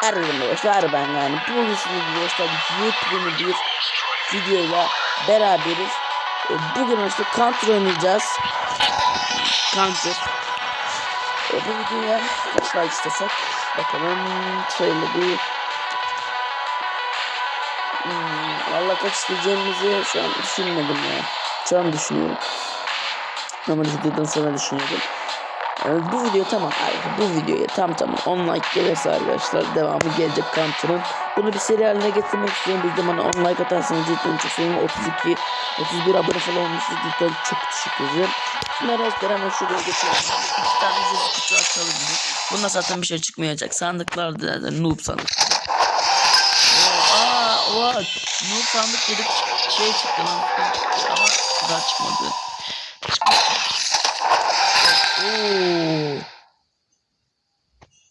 Herkese arkadaşlar ben yani bugün sizinle arkadaşlar yepyeni bir videoyla beraberiz. E, Bugün işte Counter oynayacağız. Counter. E, Bu videoya kaç like istesek bakalım şöyle bir hmm, Valla kaç isteyeceğimizi şu an düşünmedim ya. Şu an düşünüyorum. Ama videodan sonra düşünüyorum. Yani bu video tamam hayır bu videoya tam tamam 10 like gelirse arkadaşlar devamı gelecek Counter'ın. Bunu bir seri haline getirmek istiyorum. Bir bana 10 like atarsanız cidden çok sevinirim. 32 31 abone falan olmuşuz cidden çok teşekkür ederim. Bunları ezber hemen şuraya geçelim. İki tane yüzü kutu açalım zaten bir şey çıkmayacak. Sandıklar da noob sandık. Aa, oha. Noob sandık dedik şey çıktı lan. Ama daha çıkmadı. Oo.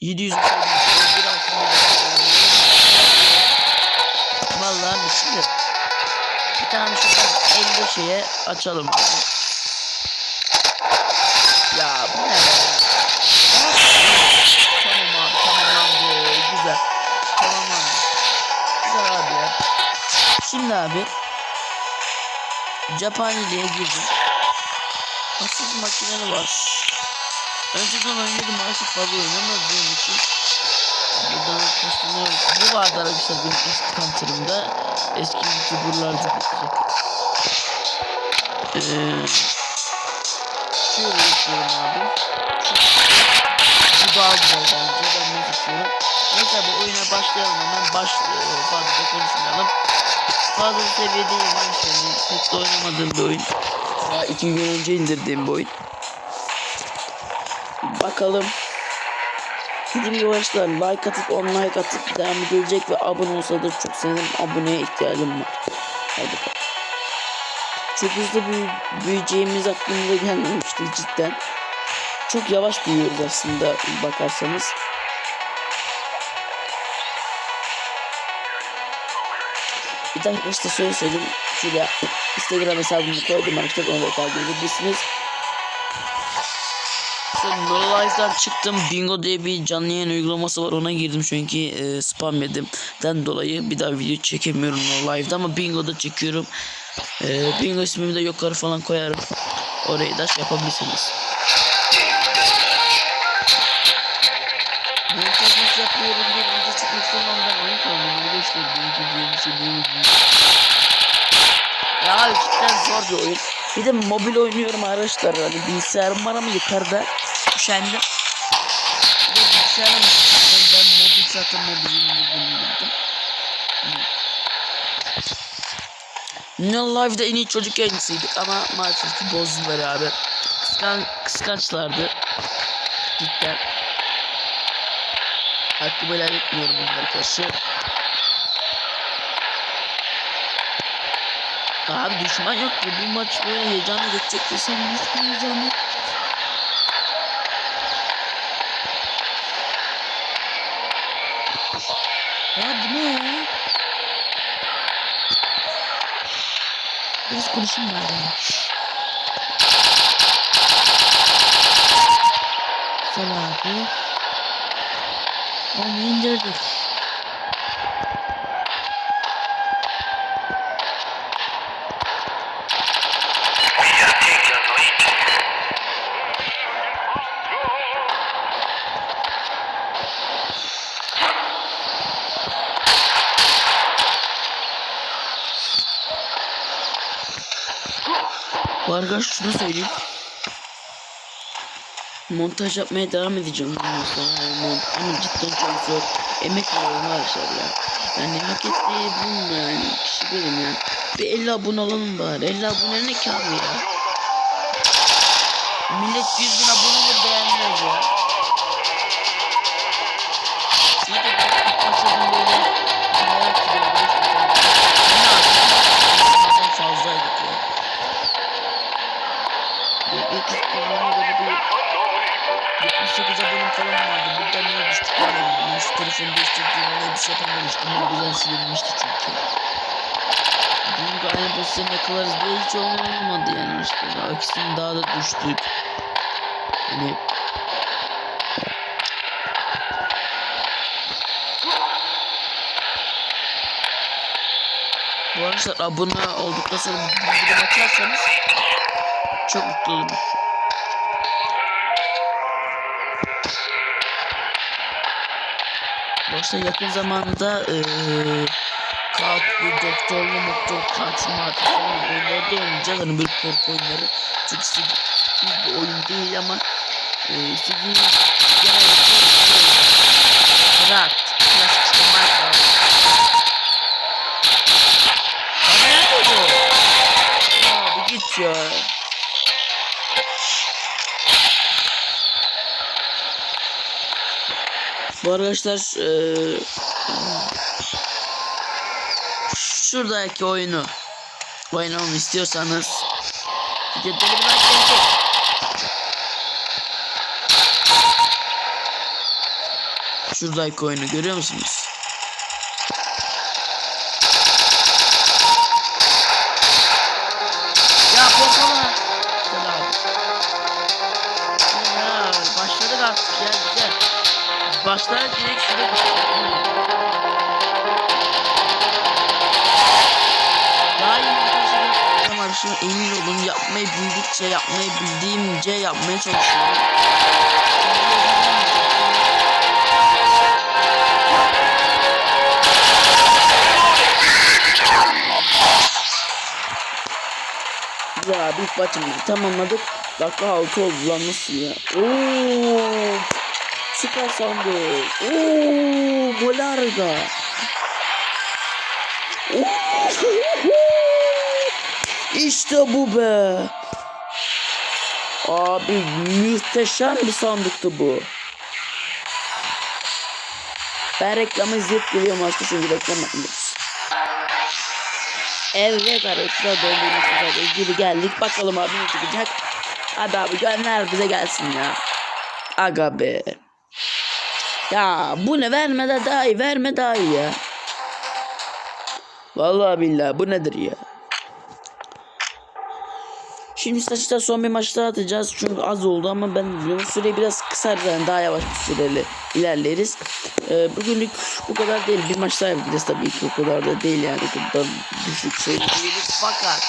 700 bir altın Vallahi misli. Bir tane şuradan 50 şeye açalım. Ya bu ne be? Tamam abi tamamlandı. Güzel. Tamamlandı. Güzel abi ya. Şimdi abi Japanya'ya girdim. Asıl makineli var. Önceden oynuyordum maalesef fazla oynamadığım için. Buradan kostümler bu vardı arkadaşlar benim eski counter'ımda. Eski youtuberlarda Eee Şöyle yapıyorum abi. Bu daha güzel bence. Ben bunu seçiyorum. Neyse bu oyuna başlayalım hemen. Baş, fazla da konuşmayalım. Fazla seviyedeyim ben şimdi. Pek de oynamadığım bir oyun. Daha iki gün önce indirdiğim bir oyun. Bakalım. Dediğim gibi arkadaşlar like atıp on like atıp devam gelecek ve abone olsa çok sevinirim. Aboneye ihtiyacım var. Hadi bakalım. Çok hızlı büyü büyüyeceğimiz aklımıza gelmemişti cidden. Çok yavaş büyüyoruz aslında bakarsanız. Bir dakika işte şöyle söyleyeyim. Şuraya Instagram hesabımı koydum arkadaşlar onu da takip edebilirsiniz. No Life'dan çıktım. Bingo diye bir canlı yayın uygulaması var. Ona girdim çünkü e, spam yedimden dolayı bir daha video çekemiyorum No Life'da ama Bingo'da çekiyorum. E, Bingo ismimi de yukarı falan koyarım. Orayı da şey yapabilirsiniz. Montaj nasıl yapıyorum diye video çıkmak istemem ben oyun kanalıma öyle işte Ya cidden zor bir oyun. Bir de mobil oynuyorum arkadaşlar. Hani bilgisayarım var ama yukarıda üşendim. De bilgisayarım ben, mobil zaten mobilim indirdim. No Live'da en iyi çocuk yayıncısıydık ama maalesef ki bozdular abi. Kıskan, kıskançlardı. Cidden. Hakkımı helal etmiyorum onlara karşı. Abi düşman yok ki bu maç böyle heyecanlı geçecek desem hiç heyecan. Ya bu ne ya? Biraz konuşayım bari. ya. Güzel abi. Onu indirdik. Bu arkadaş şunu söyleyeyim. Montaj yapmaya devam edeceğim. Ama cidden çok zor. Emek veriyorum arkadaşlar ya. Yani hak ettiği bunun yani. Kişi benim ya. Bir 50 abone olalım bari. 50 abone ne ki ya? Millet 100 bin abone olur beğenmez ya. falan vardı. Burada niye düştük? Yani şu telefonu değiştirdiğimde bir şey yapamamıştım. O güzel silinmişti çünkü. Bunun aynı pozisyonu yakalarız diye hiç olmadı yani işte. Aksine daha da düştük. Hani Bu arkadaşlar abone olduktan sonra bildirim açarsanız çok mutlu olurum. Yoksa yakın zamanda kağıt bir doktorlu mutlu katil matil falan oyunlarda oynayacağız. Hani böyle korku oyunları. Çok istediğim bir oyun değil ama eee istediğim genellikle Rahat. Klasik işte Minecraft. Abi nerede bu? Abi git ya. Bu arkadaşlar eee şuradaki oyunu oynamamı istiyorsanız like gelecek. Şuradaki oyunu görüyor musunuz? Direkt şuraya düştük. Daha iyi var. Şimdi emin olun yapmayı bildikçe yapmayı bildiğimce yapmaya çalışıyorum. Ya ilk maçımızı tamamladık. Dakika 6 oldu lan nasıl ya? Oo! Süper sandık. Oo! Molarga. İşte bu be. Abi muhteşem bir sandıktı bu. Ben reklamı izleyip geliyorum aslında çünkü reklam yapmıyoruz. Evet arkadaşlar döndüğümüz ilgili geldik. Bakalım abi ne çıkacak. Hadi abi gönder bize gelsin ya. Aga be. Ya bu ne verme de daha iyi verme daha iyi ya. Vallahi billahi bu nedir ya. Şimdi saçta son bir maç daha atacağız çünkü az oldu ama ben biliyorum süreyi biraz kısar yani daha yavaş bir süreli ilerleriz. Ee, bugünlük bu kadar değil bir maç daha yapacağız tabii ki o kadar da değil yani o kadar düşük şey değil fakat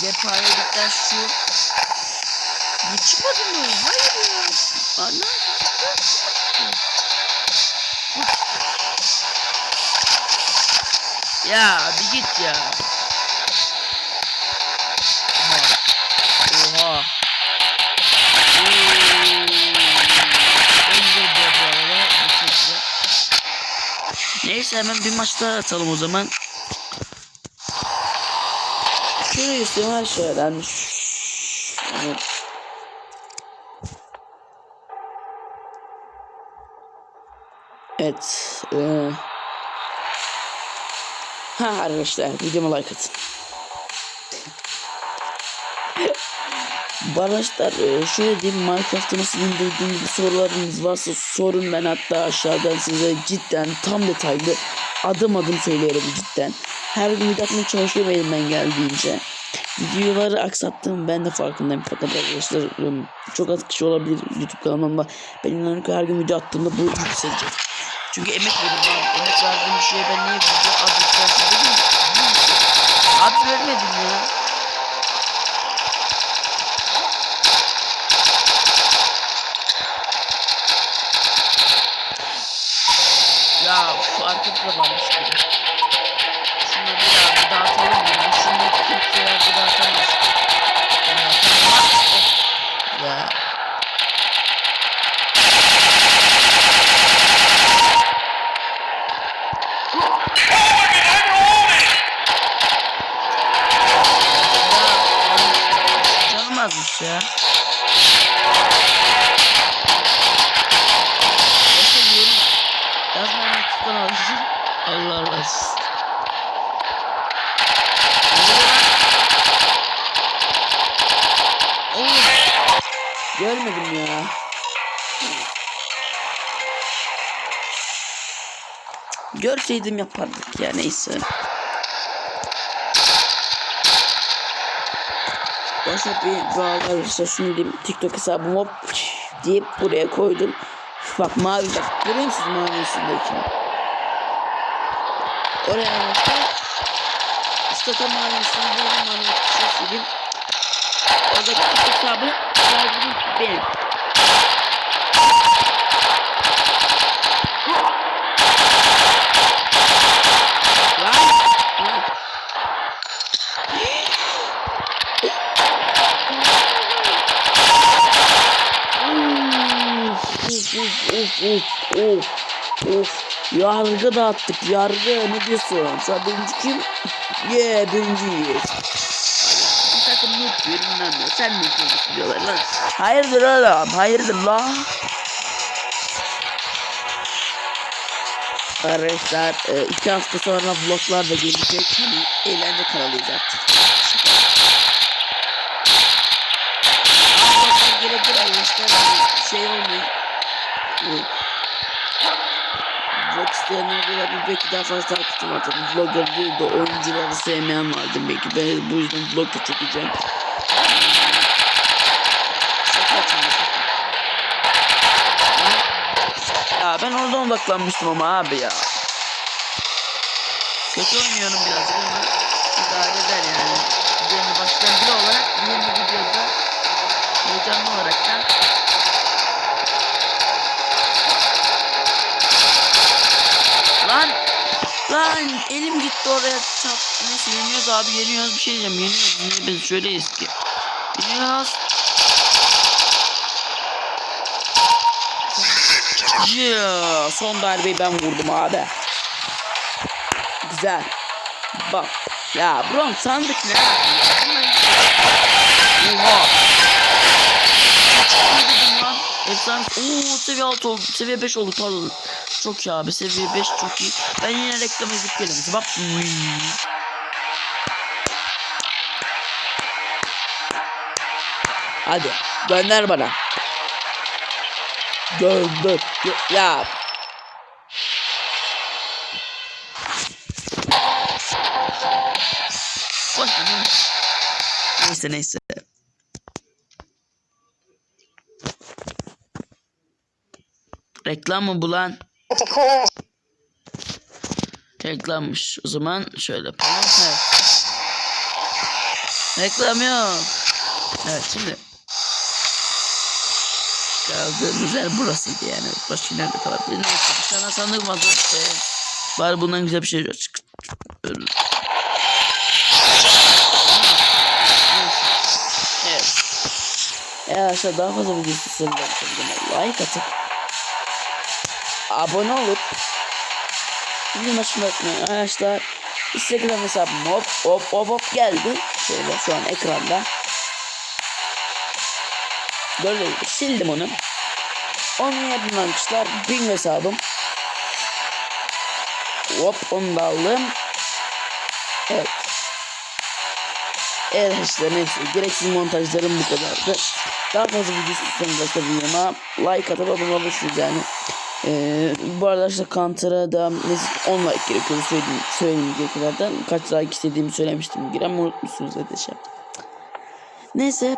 cephanedikten şu bu çıkmadı mı? Hayır ya. Ana. Ya bir git ya. Oha. Oha. Neyse hemen bir maç daha atalım o zaman. Şunu istiyorum her şey. Evet. Evet. Ee... Ha arkadaşlar videoma like atın. Arkadaşlar şöyle diyeyim Minecraft'ı nasıl indirdiğiniz sorularınız varsa sorun ben hatta aşağıdan size cidden tam detaylı adım adım söylerim cidden. Her gün video atmaya çalışıyorum elimden geldiğince. Videoları aksattığım ben de farkındayım fakat arkadaşlar çok az kişi olabilir YouTube kanalımda. Ben inanıyorum ki her gün video attığımda bu yükselecek. Çünkü emek veriyorum abi. Emek verdiğim bir şeye ben niye az yükselsin dedim. Abi vermedim. Ya Görmedim ya. Görseydim yapardık ya neyse. Başka bir bağlarsa diyeyim TikTok hesabımı hop deyip buraya koydum. Bak mavi bak görüyor musunuz mavi üstündeki? Oraya. Stata mahallesinde benim bana bir şey söyleyeyim. Oradaki hesabı sahibi benim. Lan! Lan! Of of of of Yargı dağıttık yargı ne diyorsun? An birinci kim? Ye yeah, birinciyiz. Yapıyor bilmem Sen yapıyorsun diyorlar lan. Hayırdır oğlum hayırdır lan. Arkadaşlar e, iki hafta sonra vloglar da gelecek. Hani eğlence kanalıyız artık. Vloglar gelebilir arkadaşlar. Şey olmayın. De olabilir. Belki daha fazla takipçim var. Vlogger değil de oyuncuları sevmeyen vardı. Belki ben bu yüzden vlog çekeceğim. Ya ben orada odaklanmıştım ama abi ya. Kötü oynuyorum birazcık ama idare eder yani. Yeni başlayan biri olarak yeni videoda heyecanlı olarak da Lan elim gitti oraya çap. Neyse yeniyoruz abi yeniyoruz bir şey diyeceğim yeniyoruz. Niye biz şöyleyiz ki? Yeniyoruz. Yeah, son darbeyi ben vurdum abi. Güzel. Bak. Ya bro sandık ne? Oha. Efsane. Oo seviye 6 oldu. Seviye 5 oldu pardon. Çok iyi abi. Seviye 5 çok iyi. Ben yine reklam edip gelirim. Bak. Hadi. Gönder bana. Gönder. Gö- Ya. Neyse neyse. Reklam mı bu lan? Reklammış. O zaman şöyle yapalım. Evet. Reklam yok. Evet şimdi. Kaldığımız yer burasıydı yani. Başka nerede kalabilir? Neyse bir tane sandık var. Ee, bari bundan güzel bir şey çık. Evet. Eğer arkadaşlar daha fazla video istiyorsanız like atıp abone olup bizim unutmayın arkadaşlar. Instagram hesabım hop hop hop hop geldi. Şöyle şu an ekranda. Böyle sildim onu. Onu yapın arkadaşlar. Bin hesabım. Hop onu da aldım. Evet. Evet arkadaşlar neyse gereksiz montajlarım bu kadardı. Daha fazla video istiyorsanız da videoma like atıp abone olursunuz yani. Ee, bu arada işte Counter'a da 10 like gerekiyor söylediğim, söylediğim gerekiyorlardan. Kaç like istediğimi söylemiştim. Giren unutmuşsunuz dedi şey. Neyse.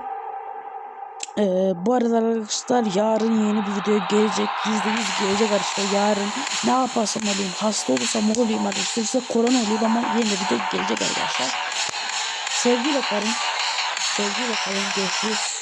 Ee, bu arada arkadaşlar yarın yeni bir video gelecek. %100 gelecek arkadaşlar yarın. Ne yaparsam olayım. Hasta olursam olayım arkadaşlar. İşte korona olayım ama yeni bir video gelecek arkadaşlar. Sevgiyle kalın. Sevgiyle kalın. Görüşürüz.